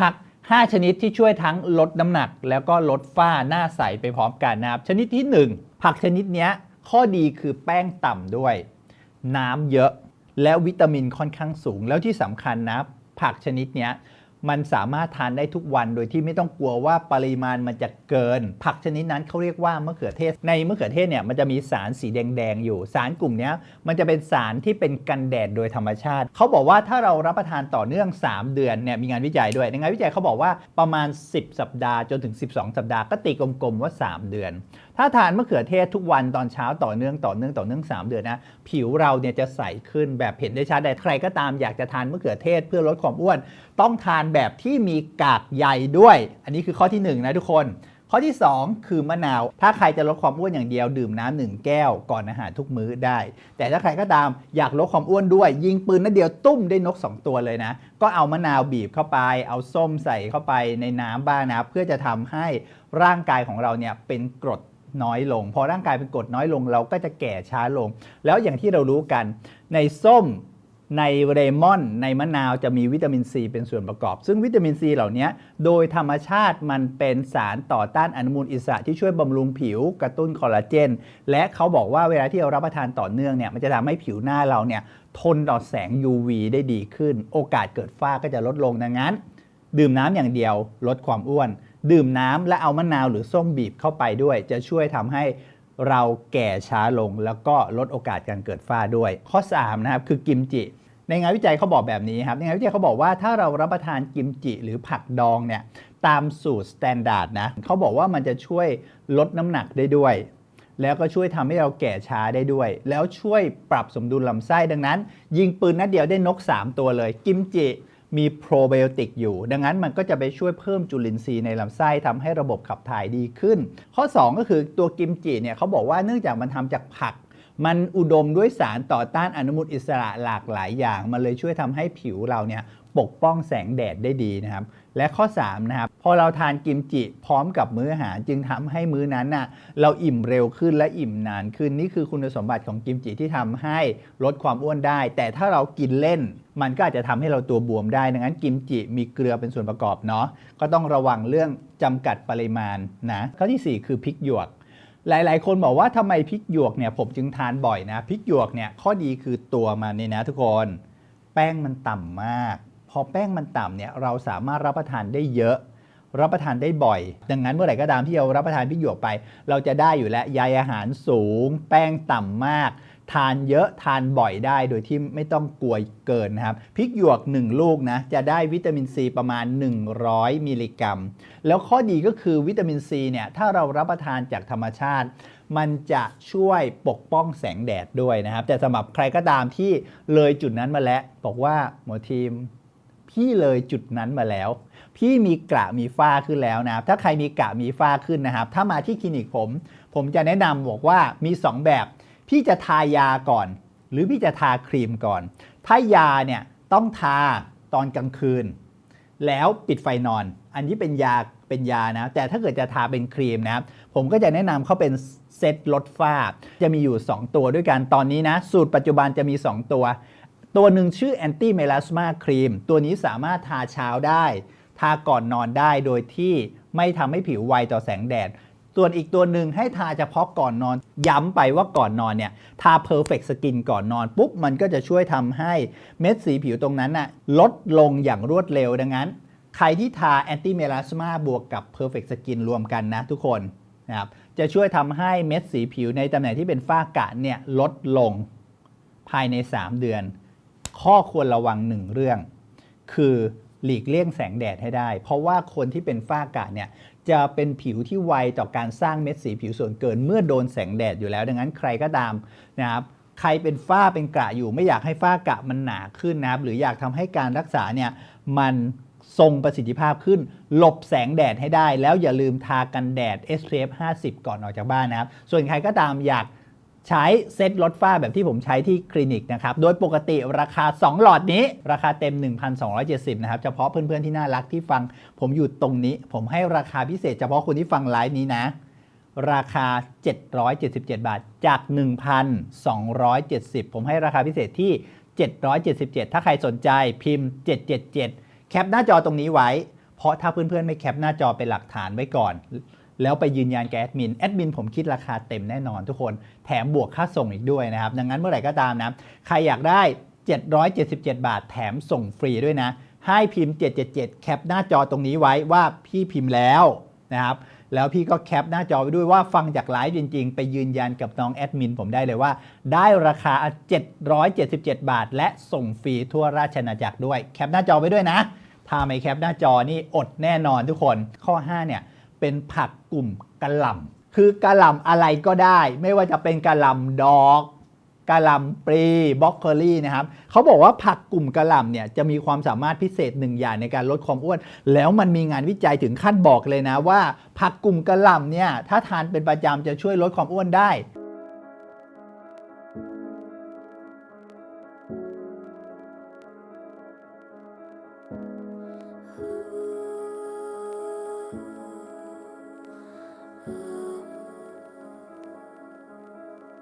ผัก 5 ชนิดที่ช่วยทั้งลดน้ำหนัก แล้วก็ลดฝ้าหน้าใสไปพร้อมกันนะครับ ชนิดที่ 1 ผักชนิดนี้ข้อดีคือแป้งต่ำด้วย น้ำเยอะและวิตามินค่อนข้างสูง แล้วที่สำคัญนะผักชนิดนี้ มันสามารถทานได้ทุกวันโดยที่ไม่ต้องกลัวว่าปริมาณมันจะเกิน ผักชนิดนั้นเขาเรียกว่ามะเขือเทศ ในมะเขือเทศเนี่ยมันจะมีสารสีแดงๆอยู่ สารกลุ่มนี้มันจะเป็นสารที่เป็นกันแดดโดยธรรมชาติ เขาบอกว่าถ้าเรารับประทานต่อเนื่อง 3 เดือนเนี่ยมีงานวิจัยด้วย ในงานวิจัยเขาบอกว่าประมาณ 10 สัปดาห์จนถึง 12 สัปดาห์ก็ตีกลมๆว่า 3 เดือน ถ้าทานมะเขือเทศทุกวันตอนเช้าต่อเนื่องต่อเนื่องต่อเนื่อง 3 เดือนนะผิวเราเนี่ยจะใสขึ้นแบบเห็นได้ชัดแต่ใครก็ตามอยากจะทานมะเขือเทศเพื่อลดความอ้วน ต้องทานแบบที่มีกากใยด้วย อันนี้คือข้อที่1นนะทุกคน ข้อที่ 2 คือมะนาว ถ้าใครจะลดความอ้วนอย่างเดียวดื่มน้ำหนึ่งแก้วก่อนอาหารทุกมื้อได้ แต่ถ้าใครก็ตามอยากลดความอ้วนด้วย ยิงปืนนัดเดียวตุ้มได้นก 2 ตัวเลยนะ ก็เอามะนาวบีบเข้าไป เอาส้มใส่เข้าไปในน้ำบ้างนะเพื่อจะทำให้ร่างกายของเราเนี่ยเป็นกรดน้อยลง พอร่างกายเป็นกรดน้อยลงเราก็จะแก่ช้าลง แล้วอย่างที่เรารู้กันในส้ม ในเรมอนในมะนาวจะมีวิตามินซีเป็นส่วนประกอบ ซึ่งวิตามินซีเหล่านี้โดยธรรมชาติมันเป็นสารต่อต้านอนุมูลอิสระที่ช่วยบำรุงผิวกระตุ้นคอลลาเจน และเขาบอกว่าเวลาที่เรารับประทานต่อเนื่องเนี่ยมันจะทำให้ผิวหน้าเราเนี่ยทนต่อแสง UV ได้ดีขึ้น โอกาสเกิดฝ้าก็จะลดลงดังนั้น ดื่มน้ำอย่างเดียวลดความอ้วน ดื่มน้ำและเอามะนาวหรือส้มบีบเข้าไปด้วย จะช่วยทำให้ เราแก่ช้าลงแล้วก็ลดโอกาสการเกิดฝ้าด้วย ข้อ3นะครับคือกิมจิ ในงานวิจัยเขาบอกแบบนี้ครับในงานวิจัยเขาบอกว่าถ้าเรารับประทานกิมจิหรือผักดองเนี่ยตามสูตรสแตนดาร์ดนะเขาบอกว่ามันจะช่วยลดน้ำหนักได้ด้วย แล้วก็ช่วยทำให้เราแก่ช้าได้ด้วย แล้วช่วยปรับสมดุลลำไส้ดังนั้น ยิงปืนนัดเดียวได้นก 3 ตัวเลย กิมจิ มีโปรไบโอติกอยู่ ดังนั้นมันก็จะไปช่วยเพิ่มจุลินทรีย์ในลำไส้ทำให้ระบบขับถ่ายดีขึ้น ข้อ 2 ก็คือตัวกิมจิเนี่ยเขาบอกว่าเนื่องจากมันทำจากผัก มันอุดมด้วยสารต่อต้านอนุมูลอิสระหลากหลายอย่าง มันเลยช่วยทำให้ผิวเราเนี่ย ปกป้องแสงแดดได้ดีนะครับ และข้อ3นะครับพอเราทานกิมจิพร้อมกับมื้ออาหารจึงทำให้มื้อนั้นน่ะเราอิ่มเร็วขึ้นและอิ่มนานขึ้นนี่คือคุณสมบัติของกิมจิที่ทำให้ลดความอ้วนได้ แต่ถ้าเรากินเล่น มันก็อาจจะทำให้เราตัวบวมได้ดังนั้นกิมจิมีเกลือเป็นส่วนประกอบเนาะก็ต้องระวังเรื่องจำกัดปริมาณนะข้อทีสี่ 4 คือพริกหยวกหลาย ๆ คนบอกว่าทำไมพริกหยวกเนี่ยผมจึงทานบ่อยนะพริกหยวกเนี่ยข้อดีคือตัวมันเนี่ยนะทุกคน แป้งมันต่ำมาก อแป้งมันต่ำเนี่ยเราสามารถรับประทานได้เยอะ รับประทานได้บ่อย ดังนั้นเมื่อไหร่ก็ตามที่เรารับประทานพริกหยวกไป เราจะได้อยู่แล้วใยอาหารสูง แป้งต่ำมาก ทานเยอะทานบ่อยได้โดยที่ไม่ต้องกลัวเกินนะครับพริกหยวก 1 ลูกนะจะได้วิตามินซีประมาณ 100 มิลลิกรัม แล้วข้อดีก็คือวิตามินซีเนี่ยถ้าเรารับประทานจากธรรมชาติมันจะช่วยปกป้องแสงแดดด้วยนะครับ แต่สำหรับใครก็ตามที่เลยจุดนั้นมาแล้ว บอกว่าหมอทีม พี่เลยจุดนั้นมาแล้ว พี่มีกระมีฝ้าขึ้นแล้วนะครับถ้าใครมีกระมีฝ้าขึ้นนะครับ ถ้ามาที่คลินิกผม ผมจะแนะนำบอกว่ามี 2 แบบ พี่จะทายาก่อน หรือพี่จะทาครีมก่อน ถ้ายาเนี่ยต้องทาตอนกลางคืน แล้วปิดไฟนอน อันนี้เป็นยาเป็นยานะแต่ถ้าเกิดจะทาเป็นครีมนะครับผมก็จะแนะนำเขาเป็นเซตลดฝ้า จะมีอยู่ 2 ตัวด้วยกันตอนนี้นะ สูตรปัจจุบันจะมี 2 ตัว ตัวหนึ่งชื่อ anti melasma cream ตัวนี้สามารถทาเช้าได้ ทาก่อนนอนได้โดยที่ไม่ทำให้ผิวไวต่อแสงแดดส่วนอีกตัวหนึ่งให้ทาเฉพาะก่อนนอน ย้ำไปว่าก่อนนอนเนี่ย ทา perfect skin ก่อนนอน ปุ๊บ มันก็จะช่วยทำให้เม็ดสีผิวตรงนั้นน่ะลดลงอย่างรวดเร็วดังนั้น ใครที่ทา anti melasma บวกกับ perfect skin รวมกันนะทุกคนนะครับจะช่วยทำให้เม็ดสีผิวในตำแหน่งที่เป็นฝ้ากระเนี่ยลดลงภายใน 3 เดือน ข้อควรระวังหนึ่งเรื่อง คือหลีกเลี่ยงแสงแดดให้ได้ เพราะว่าคนที่เป็นฝ้ากระเนี่ยจะเป็นผิวที่ไวต่อการสร้างเม็ดสีผิวส่วนเกินเมื่อโดนแสงแดดอยู่แล้ว ดังนั้นใครก็ตามนะครับใครเป็นฝ้าเป็นกระอยู่ ไม่อยากให้ฝ้ากระมันหนาขึ้นนะครับหรืออยากทำให้การรักษาเนี่ยมันทรงประสิทธิภาพขึ้น หลบแสงแดดให้ได้ แล้วอย่าลืมทากันแดด SPF 50 ก่อนออกจากบ้านนะครับ ส่วนใครก็ตามอยาก ใช้เซตลดฝ้าแบบที่ผมใช้ที่คลินิกนะครับ โดยปกติราคา 2 หลอดนี้ ราคาเต็ม 1,270 นะครับ เฉพาะเพื่อนๆที่น่ารักที่ฟังผมอยู่ตรงนี้ ผมให้ราคาพิเศษเฉพาะคนที่ฟังไลฟ์นี้นะ ราคา 777 บาทจาก 1,270 ผมให้ราคาพิเศษที่ 777 ถ้าใครสนใจพิมพ์ 777 แคปหน้าจอตรงนี้ไว้ เพราะถ้าเพื่อนๆไม่แคปหน้าจอเป็นหลักฐานไว้ก่อน แล้วไปยืนยันแกแอดมินแอดมินผมคิดราคาเต็มแน่นอนทุกคนแถมบวกค่าส่งอีกด้วยนะครับ ดังนั้นเมื่อไหร่ก็ตามนะ ใครอยากได้ 777 บาท แถมส่งฟรีด้วยนะ ให้พิมพ์ 777 แคปหน้าจอตรงนี้ไว้ว่าพี่พิมพ์แล้วนะครับแล้วพี่ก็แคปหน้าจอไว้ด้วยว่าฟังจากไลฟ์จริง ๆ ไปยืนยันกับน้องแอดมินผมได้เลยว่า ได้ราคา 777 บาท และส่งฟรีทั่วราชอาณาจักรด้วย แคปหน้าจอไว้ด้วยนะ ถ้าไม่แคปหน้าจอนี่อดแน่นอนทุกคนข้อ 5 เนี่ย เป็นผักกลุ่มกะหล่ำคือกะหล่ำอะไรก็ได้ ไม่ว่าจะเป็นกะหล่ำดอกกะหล่ำปลีบล็อกโคลี่นะครับเขาบอกว่าผักกลุ่มกะหล่ำเนี่ยจะมีความสามารถพิเศษหนึ่งอย่างในการลดความอ้วน แล้วมันมีงานวิจัยถึงขั้นบอกเลยนะว่า ผักกลุ่มกะหล่ำเนี่ยถ้าทานเป็นประจำจะช่วยลดความอ้วนได้